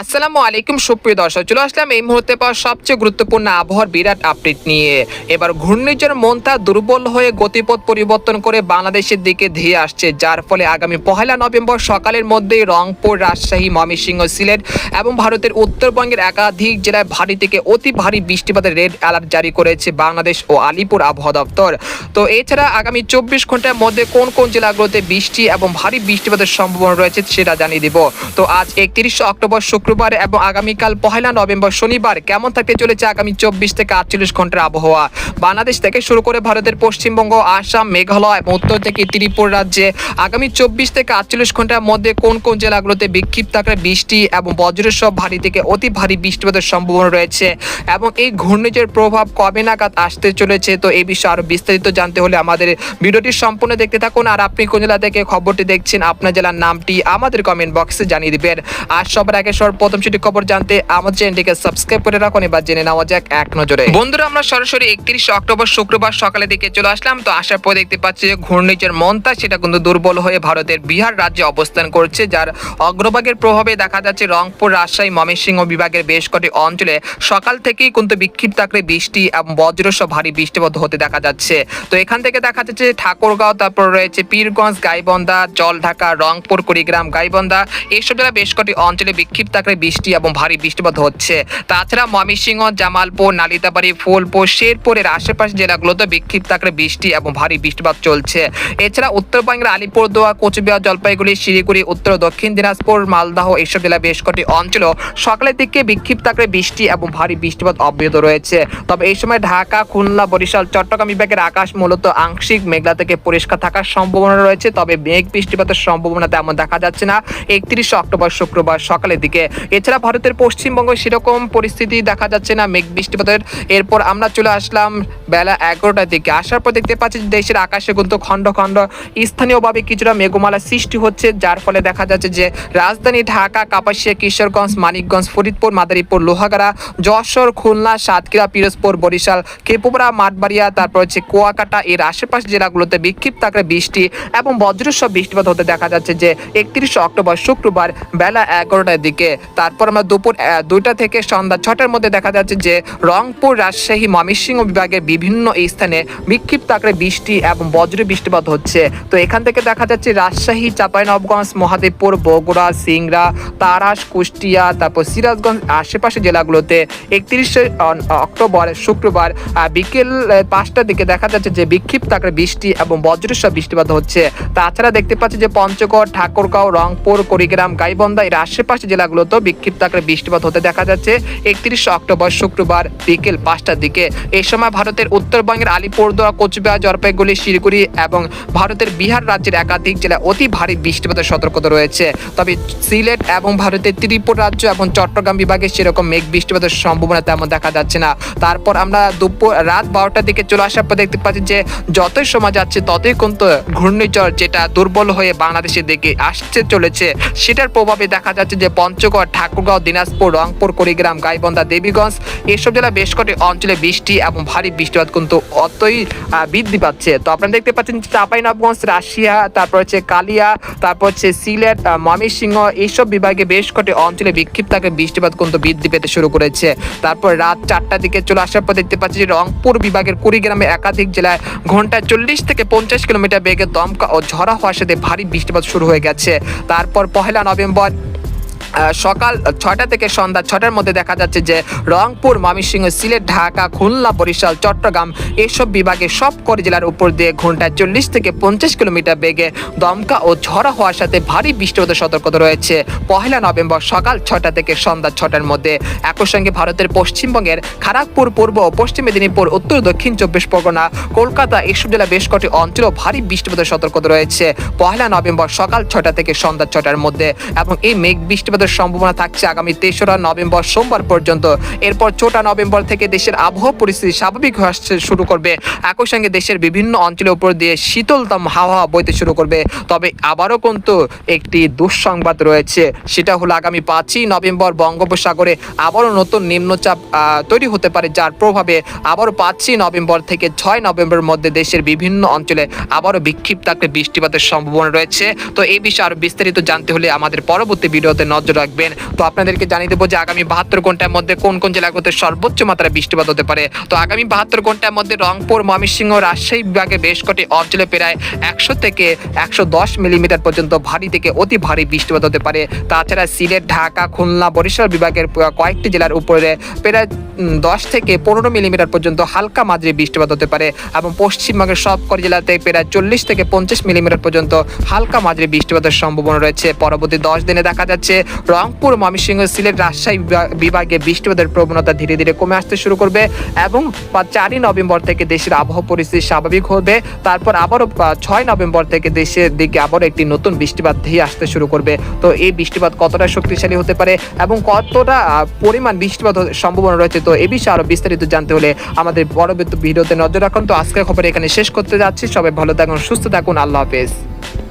আসসালামু আলাইকুম, সুপ্রিয় দর্শক। চলে আসলাম এই মুহূর্তে পাওয়া সবচেয়ে গুরুত্বপূর্ণ আবহাওয়ার বিরাট আপডেট নিয়ে। এবার ঘূর্ণিঝড় মন্থা দুর্বল হয়ে গতিপথ পরিবর্তন করে বাংলাদেশের দিকে ধেয়ে আসছে, যার ফলে আগামী পহেলা নভেম্বর সকালের মধ্যেই রংপুর, রাজশাহী, ময়মনসিংহ, সিলেট এবং ভারতের উত্তরবঙ্গের একাধিক জেলায় ভারী থেকে অতি ভারী বৃষ্টিপাতের রেড অ্যালার্ট জারি করেছে বাংলাদেশ ও আলিপুর আবহাওয়া দপ্তর। তো এছাড়া আগামী চব্বিশ ঘণ্টার মধ্যে কোন কোন জেলাগুলোতে বৃষ্টি এবং ভারী বৃষ্টিপাতের সম্ভাবনা রয়েছে সেটা জানিয়ে দিব। তো আজ একত্রিশে অক্টোবর শুক্রবার এবং আগামীকাল পহেলা নভেম্বর শনিবার কেমন থাকতে চলেছে আগামী চব্বিশ থেকে আটচল্লিশ ঘণ্টার আবহাওয়া? বাংলাদেশ থেকে শুরু করে ভারতের পশ্চিমবঙ্গ, আসাম, মেঘালয় এবং উত্তর থেকে ত্রিপুরা রাজ্যে আগামী চব্বিশ থেকে আটচল্লিশ ঘণ্টার মধ্যে কোন কোন জেলাগুলোতে বিক্ষিপ্ত আকারে বৃষ্টি এবং বজ্রের সব ভারী থেকে অতি ভারী বৃষ্টিপাতের সম্ভাবনা রয়েছে? এবং এই ঘূর্ণিঝড়ের প্রভাব কবে নাগাদ আসতে চলেছে? তো এই বিষয়ে আরও বিস্তারিত জানতে হলে আমাদের ভিডিওটি সম্পূর্ণ দেখতে থাকুন। আর আপনি কোন জেলা থেকে খবরটি দেখছেন, আপনার জেলার নামটি আমাদের কমেন্ট বক্সে জানিয়ে দিবেন। আর সবার আগে সর প্রথম সেটি খবর জানতে আমাদের চ্যানেলটিকে সাবস্ক্রাইব করে রাখুন, এবার জেনে নেওয়া যাক এক নজরে। বন্ধুরা, আমরা সরাসরি একত্রিশ অক্টোবর শুক্রবার সকালের দিকে চলে আসলাম। তো আসার পর দেখতে পাচ্ছি যে ঘূর্ণিঝড় মন্তা, সেটা কিন্তু দুর্বল হয়ে ভারতের বিহার রাজ্যে অবস্থান করছে, যার অগ্রভাগের প্রভাবে দেখা যাচ্ছে রংপুর, রাজশাহী, ময়মনসিংহ বিভাগের বেশ কটি অঞ্চলে সকাল থেকেই কিন্তু বিক্ষিপ্ত আকারে বৃষ্টি এবং বজ্রসহ ভারী বৃষ্টিপাত হতে দেখা যাচ্ছে। তো এখান থেকে দেখা যাচ্ছে ঠাকুরগাঁও, তারপর রয়েছে পীরগঞ্জ, গাইবন্ধা, জলঢাকা, রংপুর, কুড়িগ্রাম, গাইবন্ধা এইসব জেলা বেশ কটি অঞ্চলে বিক্ষিপ্ত আকারে বৃষ্টি এবং ভারী বৃষ্টিপাত হচ্ছে। তাছাড়া ময়মনসিংহ, জামালপুর, নালিতাবাড়ি, ফুলপুর, শেরপুরের আশেপাশে জেলাগুলোতে বিক্ষিপ্ত আকারে বৃষ্টি এবং ভারী বৃষ্টিপাত চলছে। এছাড়া উত্তরবঙ্গের আলিপুরদুয়ার, কোচবিহার, জলপাইগুড়ি, শিলিগুড়ি, উত্তর দক্ষিণ দিনাজপুর, মালদাহ এইসব জেলা বেশ কটি অঞ্চলও সকালের দিকে বিক্ষিপ্ত আকারে বৃষ্টি এবং ভারী বৃষ্টিপাত অব্যাহত রয়েছে। তবে এই সময় ঢাকা, খুলনা, বরিশাল, চট্টগ্রাম বিভাগের আকাশ মূলত আংশিক মেঘলা থেকে পরিষ্কার থাকার সম্ভাবনা রয়েছে। তবে মেঘ বৃষ্টিপাতের সম্ভাবনা তেমন দেখা যাচ্ছে না। একত্রিশে অক্টোবর শুক্রবার সকালের দিকে। এছাড়া ভারতের পশ্চিমবঙ্গে সেরকম পরিস্থিতি দেখা যাচ্ছে না। মেঘ বৃষ্টিপাতের। এরপর আমরা চলে আসলাম বেলা এগারোটার দিকে। আসার পর দেখতে পাচ্ছি দেশের আকাশে কিন্তু খণ্ড খণ্ড স্থানীয়ভাবে কিছুটা মেঘমালা সৃষ্টি হচ্ছে, যার ফলে দেখা যাচ্ছে যে রাজধানী ঢাকা, কাপাসিয়া, কিশোরগঞ্জ, মানিকগঞ্জ, ফরিদপুর, মাদারীপুর, লোহাগাড়া, যশোর, খুলনা, সাতক্ষীরা, পিরোজপুর, বরিশাল, কেপুপাড়া, মাঠবাড়িয়া, তারপর হচ্ছে কুয়াকাটা, এর আশেপাশ জেলাগুলোতে বিক্ষিপ্ত আকারে বৃষ্টি এবং বজ্রসহ বৃষ্টিপাত হতে দেখা যাচ্ছে যে একত্রিশে অক্টোবর, শুক্রবার বেলা এগারোটার দিকে। তারপর আমরা দুপুর দুইটা থেকে সন্ধ্যা ছটার মধ্যে দেখা যাচ্ছে যে রংপুর, রাজশাহী, ময়মনসিংহ বিভাগের বিভিন্ন স্থানে বিক্ষিপ্ত আকারে বৃষ্টি এবং বজ্র বৃষ্টিপাত হচ্ছে। তো এখান থেকে দেখা যাচ্ছে রাজশাহী, চাঁপাইনবাবগঞ্জ, মহাদেবপুর, বগুড়া, সিংড়া, তারাস, কুষ্টিয়া, তারপর সিরাজগঞ্জ আশেপাশে জেলাগুলোতে একত্রিশে অক্টোবর, শুক্রবার বিকেল পাঁচটার দিকে দেখা যাচ্ছে যে বিক্ষিপ্ত আকারে বৃষ্টি এবং বজ্রসহ বৃষ্টিপাত হচ্ছে। তাছাড়া দেখতে পাচ্ছি যে পঞ্চগড়, ঠাকুরগাঁও, রংপুর, কুড়িগ্রাম, গাইবন্ধা এর আশেপাশে জেলাগুলোতেও বিক্ষিপ্ত আকারে বৃষ্টিপাত হতে দেখা যাচ্ছে। একত্রিশে অক্টোবর, শুক্রবার, বিকেল পাঁচটার দিকে। এই সময় ভারতের উত্তরবঙ্গের আলিপুরদুয়ার, কোচবিহার, জলপাইগুড়ি, শিলিগুড়ি এবং ভারতের বিহার রাজ্যের একাধিক জেলায় অতি ভারী বৃষ্টিপাতের সতর্কতা রয়েছে। তবে সিলেট এবং ভারতের ত্রিপুরা রাজ্য এবং চট্টগ্রাম বিভাগে সেরকম মেঘ বৃষ্টিপাতের সম্ভাবনা তেমন দেখা যাচ্ছে না। তারপর আমরা দুপুর, রাত বারোটার দিকে চলে আসার পর দেখতে পাচ্ছি যে, যতই সময় যাচ্ছে, ততই কিন্তু ঘূর্ণিঝড় যেটা দুর্বল হয়ে বাংলাদেশের দিকে আসছে চলেছে। সেটার প্রভাবে দেখা যাচ্ছে যে, পঞ্চগড়, ঠাকুরগাঁও, দিনাজপুর, রংপুর, কুড়িগ্রাম, গাইবন্ধা, দেবীগঞ্জ এসব জেলা বেশ কটি অঞ্চলে বৃষ্টি এবং ভারী বৃষ্টিপাত কিন্তু অতই বৃদ্ধি পাচ্ছে। তো আপনারা দেখতে পাচ্ছেন চাঁপাইনবাবগঞ্জ রাশিয়া, তারপর হচ্ছে কালিয়া, তারপর হচ্ছে সিলেট ময়মনসিংহ, এইসব বিভাগে বেশ কটি অঞ্চলে বিক্ষিপ্ত আকারে বৃষ্টিপাত কিন্তু বৃদ্ধি পেতে শুরু করেছে। তারপর রাত চারটার দিকে চলে আসার পর দেখতে পাচ্ছি যে রংপুর বিভাগের কুড়িগ্রামে একাধিক জেলায় ঘন্টায় চল্লিশ থেকে পঞ্চাশ কিলোমিটার বেগে দমকা ও ঝড়া হওয়ার সাথে ভারী বৃষ্টিপাত শুরু হয়ে গেছে। তারপর পহেলা নভেম্বর সকাল ছয়টা থেকে সন্ধ্যা ছটার মধ্যে দেখা যাচ্ছে যে রংপুর, ময়মনসিংহ, সিলেট, ঢাকা, খুলনা, বরিশাল, চট্টগ্রাম এসব বিভাগে সব করে জেলার উপর দিয়ে ঘন্টায় চল্লিশ থেকে পঞ্চাশ কিলোমিটার বেগে দমকা ও ঝড়া হওয়ার সাথে ভারী বৃষ্টিপাতের সতর্কতা রয়েছে। পহেলা নভেম্বর সকাল ছটা থেকে সন্ধ্যা ছটার মধ্যে একই সঙ্গে ভারতের পশ্চিমবঙ্গের খড়গপুর পূর্ব ও পশ্চিম মেদিনীপুর, উত্তর, দক্ষিণ চব্বিশ পরগনা, কলকাতা এইসব জেলা বেশ কটি অঞ্চলেও ভারী বৃষ্টিপাতের সতর্কতা রয়েছে। পহেলা নভেম্বর সকাল ছটা থেকে সন্ধ্যা ছটার মধ্যে এবং এই মেঘ বৃষ্টিপাতের সম্ভাবনা থাকছে আগামী তেসরা নভেম্বর সোমবার পর্যন্ত। এরপর চৌঠা নভেম্বর থেকে দেশের আবহাওয়া পরিস্থিতি স্বাভাবিক হয়ে শুরু করবে। একই সঙ্গে দেশের বিভিন্ন অঞ্চলের উপর দিয়ে শীতলতম হাওয়া বইতে শুরু করবে। তবে আবারও কিন্তু একটি দুঃসংবাদ রয়েছে। সেটা হলো আগামী পাঁচই নভেম্বর বঙ্গোপসাগরে আবারও নতুন নিম্নচাপ তৈরি হতে পারে, যার প্রভাবে আবারও পাঁচই নভেম্বর থেকে ছয় নভেম্বরের মধ্যে দেশের বিভিন্ন অঞ্চলে আবারও বিক্ষিপ্ত একটা বৃষ্টিপাতের সম্ভাবনা রয়েছে। তো এই বিষয়ে আরও বিস্তারিত জানতে হলে আমাদের পরবর্তী ভিডিওতে নজর নজর রাখবেন। তো আপনাদেরকে জানিয়ে দেবো যে আগামী বাহাত্তর ঘণ্টার মধ্যে কোন কোন জেলাগুলোতে সর্বোচ্চ মাত্রায় বৃষ্টিপাত হতে পারে। তো আগামী বাহাত্তর ঘণ্টার মধ্যে রংপুর, ময়মনসিংহ রাজশাহী বিভাগে বেশ কটি অঞ্চলে প্রায় একশো থেকে একশো দশ মিলিমিটার পর্যন্ত ভারী থেকে অতি ভারী বৃষ্টিপাত হতে পারে। তাছাড়া সিলেট, ঢাকা, খুলনা, বরিশাল বিভাগের কয়েকটি জেলার উপরে প্রায় দশ থেকে পনেরো মিলিমিটার পর্যন্ত হালকা মাঝারি বৃষ্টিপাত হতে পারে এবং পশ্চিমবঙ্গের সব কটি জেলাতে প্রায় চল্লিশ থেকে পঞ্চাশ মিলিমিটার পর্যন্ত হালকা মাঝারি বৃষ্টিপাতের সম্ভাবনা রয়েছে। পরবর্তী দশ দিনে দেখা যাচ্ছে রংপুর, ময়মনসিংহ সিলেট রাজশাহী বিভা- বিভাগে বৃষ্টিপাতের প্রবণতা ধীরে ধীরে কমে আসতে শুরু করবে এবং চারই নভেম্বর থেকে দেশের আবহাওয়া পরিস্থিতি স্বাভাবিক হবে। তারপর আবারও ছয় নভেম্বর থেকে দেশের দিকে আবারও একটি নতুন বৃষ্টিপাত ধেয়ে আসতে শুরু করবে। তো এই বৃষ্টিপাত কতটা শক্তিশালী হতে পারে এবং কতটা পরিমাণ বৃষ্টিপাত সম্ভাবনা রয়েছে, তো এ বিষয়ে আরও বিস্তারিত জানতে হলে আমাদের পরবর্তী ভিডিওতে নজর রাখুন। তো আজকের খবর এখানে শেষ করতে যাচ্ছি। সবাই ভালো থাকুন, সুস্থ থাকুন। আল্লাহ হাফেজ।